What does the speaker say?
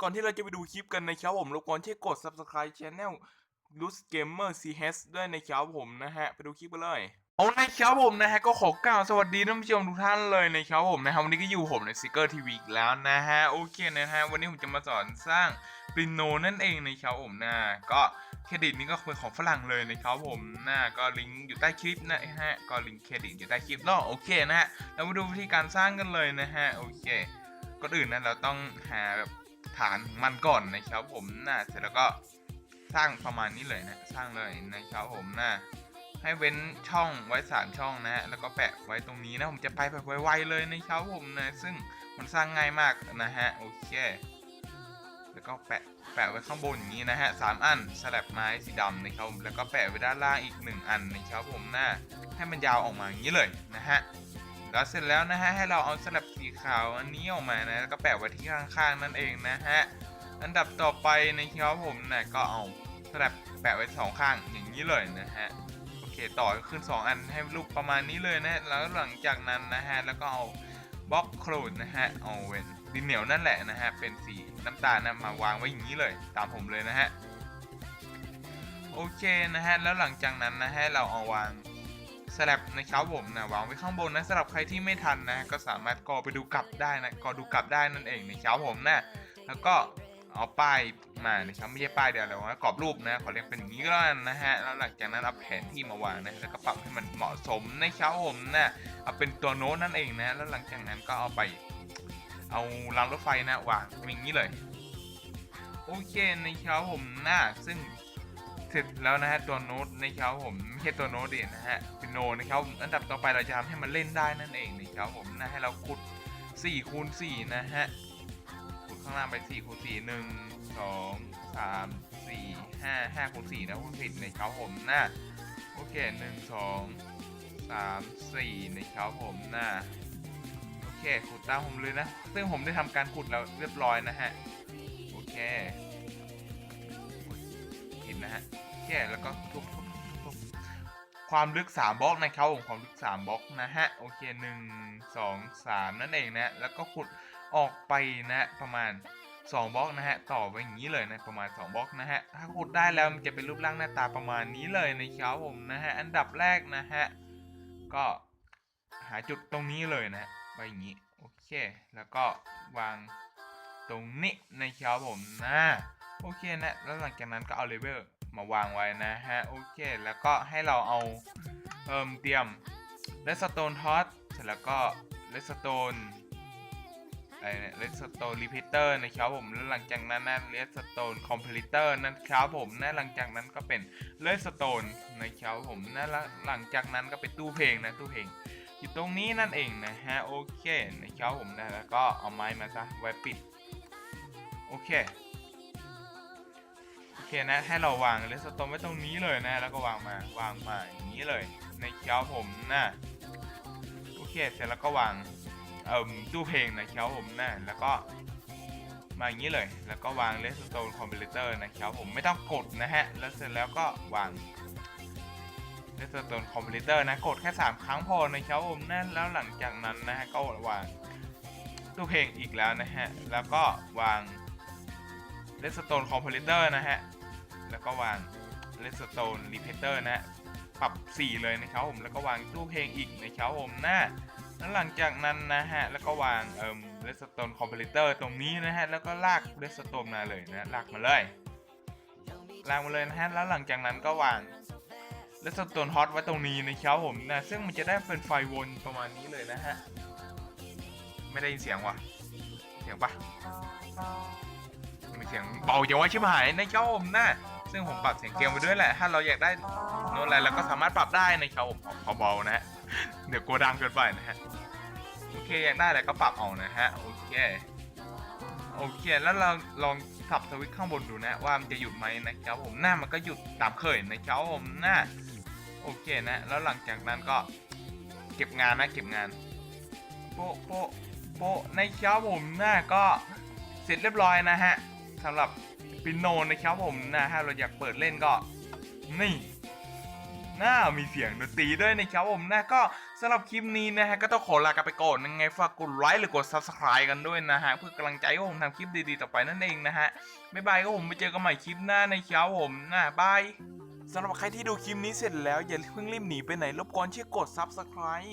ก่อนที่เราจะไปดูคลิปกันนะครับผมรบกวนช่วยกด subscribe channel l u s Gamer CS ด้วยนะครับผมนะฮะ ไปดูคลิปกันเลยเอานะครับผมนะฮะก็ขอกล่าวสวัสดีท่านผู้ชมทุกท่านเลยนะครับผมนะครับวันนี้ก็อยู่ผมในซิกเกอร์ทีวีแล้วนะฮะโอเคนะฮะวันนี้ผมจะมาสอนสร้างปิโนนั่นเองนะครับผมนะก็เครดิตนี้ก็เป็นของฝรั่งเลยนะครับผมนะก็ลิงก์อยู่ใต้คลิปนะฮะก็ลิงก์เครดิตอยู่ใต้คลิปแล้วโอเคนะฮะเรามาดูวิธีการสร้างกันเลยนะฮะโอเคก่อนอื่นนะเราต้องหาแบบ ฐานของมันก่อนนะครับผมนะเสร็จแล้วก็สร้างประมาณนี้เลยนะสร้างเลยนะครับผมนะให้เว้นช่องไว้สามช่องนะฮะแล้วก็แปะไว้ตรงนี้นะผมจะไปแบบไวๆเลยนะครับผมนะซึ่งมันสร้างง่ายมากนะฮะโอเคแล้วก็แปะแปะไว้ข้างบนอย่างนี้นะฮะสามอันสลับไม้สีดำนะครับผมแล้วก็แปะไว้ด้านล่างอีกหนึ่งอันนะครับผมนะให้มันยาวออกมาอย่างนี้เลยนะฮะ แล้วเสร็จแล้วนะฮะให้เราเอาสลับสีขาวอันนี้ออกมานะแล้วก็แปะไว้ที่ข้างๆนั่นเองนะฮะอันดับต่อไปนะครับผมนะก็เอาสลับแปะไว้สองข้างอย่างนี้เลยนะฮะโอเคต่อขึ้น 2 อันให้รูปประมาณนี้เลยนะแล้วหลังจากนั้นนะฮะแล้วก็เอาบล็อกโคลนนะฮะเอาเวนดินเหนียวนั่นแหละนะฮะเป็นสีน้ำตาลนะมาวางไว้อย่างนี้เลย ตามผมเลยนะฮะโอเคนะฮะแล้วหลังจากนั้นนะฮะเราเอาวาง สลับนะครับผมนะวางไว้ข้างบนนะสำหรับใครที่ไม่ทันนะ ก็สามารถกอไปดูกลับได้นะกอดูกลับได้นั่นเองนะครับผมนะแล้วก็เอาป้ายมานะครับไม่ใช่ป้ายเดียวแล้วว่ากรอบรูปนะขอเรียกเป็นอย่างนี้ก็แล้วกันนะฮะแล้วหลังจากนั้นเอาแผนที่มาวางนะแล้วก็ปรับให้มันเหมาะสมนะครับผมนะเอาเป็นตัวโน้ตนั่นเองนะ แล้วหลังจากนั้นก็เอาไป เอารางรถไฟนะวางอย่างนี้เลยโอเคนะครับผมนะซึ่ง เสร็จแล้วนะฮะตัวโน้ตนะครับผมไม่ใช่ตัวโน้ตดินะฮะเป็นโนนะครับอันดับต่อไปเราจะทำให้มันเล่นได้นั่นเองนะครับผมนะให้เราขุด4คูณ4นะฮะขุดข้างล่างไป4คูณ4 1 2 3 4 5 5คูณ4นะคูณผิดในเขาผมนะโอเค 1 2 3 4ในเขาผมนะโอเคขุดตามผมเลยนะ ซึ่งผมได้ทำการขุดแล้วเรียบร้อยนะฮะ โอเคผิดนะฮะ โอเคแล้วก็ทุบทุบทุบทุบความลึก 3บล็อกนะครับผมความลึก 3บล็อกนะฮะโอเค 1 2 3 นั่นเองนะแล้วก็ขุดออกไปนะประมาณ 2บล็อกนะฮะต่อไปอย่างนี้เลยนะประมาณ 2บล็อกนะฮะถ้าขุดได้แล้วมันจะเป็นรูปร่างหน้าตาประมาณนี้เลยนะครับผมนะฮะอันดับแรกนะฮะก็หาจุดตรงนี้เลยนะไปอย่างนี้โอเค แล้วก็วางตรงนี้นะครับผมนะโอเคนะแล้วหลังจากนั้นก็เอาเลเวล มาวางไว้นะฮะ โอเค แล้วก็ให้เราเอาเอิ่มเตรียมเลสโตนทอสเสร็จแล้วก็เลสโตนไอ้เลสโตนรีพิเตอร์นะครับผมแล้วหลังจากนั้นนะเลสโตนคอมเพลเตอร์นะครับผมนะหลังจากนั้นก็เป็นเลสโตนนะครับผมนะแล้วหลังจากนั้นก็เป็นตู้เพลงนะตู้เพลงอยู่ตรงนี้นั่นเองนะฮะโอเคนะครับผมนะแล้วก็เอาไม้มาซะไว้ปิดโอเค เคนะ ให้เราวางเลสโตนไว้ตรงนี้เลยนะ แล้วก็วางมาวางมาอย่างนี้เลยในะครับผมนะโอเคเสร็จแล้วก็วางเอ่มตู้เพลงนะครับผมนะแล้วก็มาอย่างนี้เลย แล้วก็วาง Redstone Compilator นะครับผมไม่ต้องกดนะฮะ แล้วเสร็จแล้วก็วาง Redstone Compilator นะ กดแค่ 3 ครั้งพอนะครับผมนะแล้วหลังจากนั้นนะฮะ ก็วางตู้เพลงอีกแล้วนะฮะ แล้วก็วาง Redstone Compilator นะฮะ แล้วก็วาง Redstone Repeater นะฮะปรับ 4 เลยนะครับผม แล้วก็วางตู้เพลงอีกนะครับผมนะแล้วหลังจากนั้นนะฮะ แล้วก็วางเอ่อเรสโตนคอมเพลเตอร์ตรงนี้นะฮะ แล้วก็ลากเรสโตนมาเลยนะลากมาเลย ลากมาเลยนะฮะ แล้วหลังจากนั้นก็วางเรสโตนฮอตไว้ตรงนี้นะครับผมนะ ซึ่งมันจะได้เป็นไฟวนประมาณนี้เลยนะฮะ ไม่ได้ยินเสียงว่ะ เสียงปะมีเสียงเบาจังวะชิบหายนะครับผมนะ ซึ่งผมปรับเสียงเกมไปด้วยแหละ ถ้าเราอยากได้โน้ตอะไรเราก็สามารถปรับได้นะครับผมขอเบาๆนะฮะ เดี๋ยวกลัวดังเกินไปนะฮะ โอเคอยากได้อะไรก็ปรับเอานะฮะ โอเค โอเค แล้วเราลองสับสวิตช์ข้างบนดูนะ ว่ามันจะหยุดไหมนะครับผม หน้ามันก็หยุดตามเคยนะครับผมหน้า โอเคนะ แล้วหลังจากนั้นก็เก็บงานนะเก็บงาน โปะโปะโปะนะครับผมหน้าก็เสร็จเรียบร้อยนะฮะสำหรับ ปิโนนะครับผมนะถ้าเราอยากเปิดเล่นก็นี่น่ามีเสียงดนตรีด้วยนะครับผมนะก็สำหรับคลิปนี้นะฮะก็ต้องขอลากันไปก่อนยังไงฝากกดไลค์หรือกด subscribe กันด้วยนะฮะเพื่อกำลังใจให้ผมทำคลิปดีๆต่อไปนั่นเองนะฮะบ๊ายบายก็ผมไปเจอกันใหม่คลิปหน้าในเช้าผมนะบายสำหรับใครที่ดูคลิปนี้เสร็จแล้วอย่าเพิ่งรีบหนีไปไหนรบกวนช่วยกด subscribe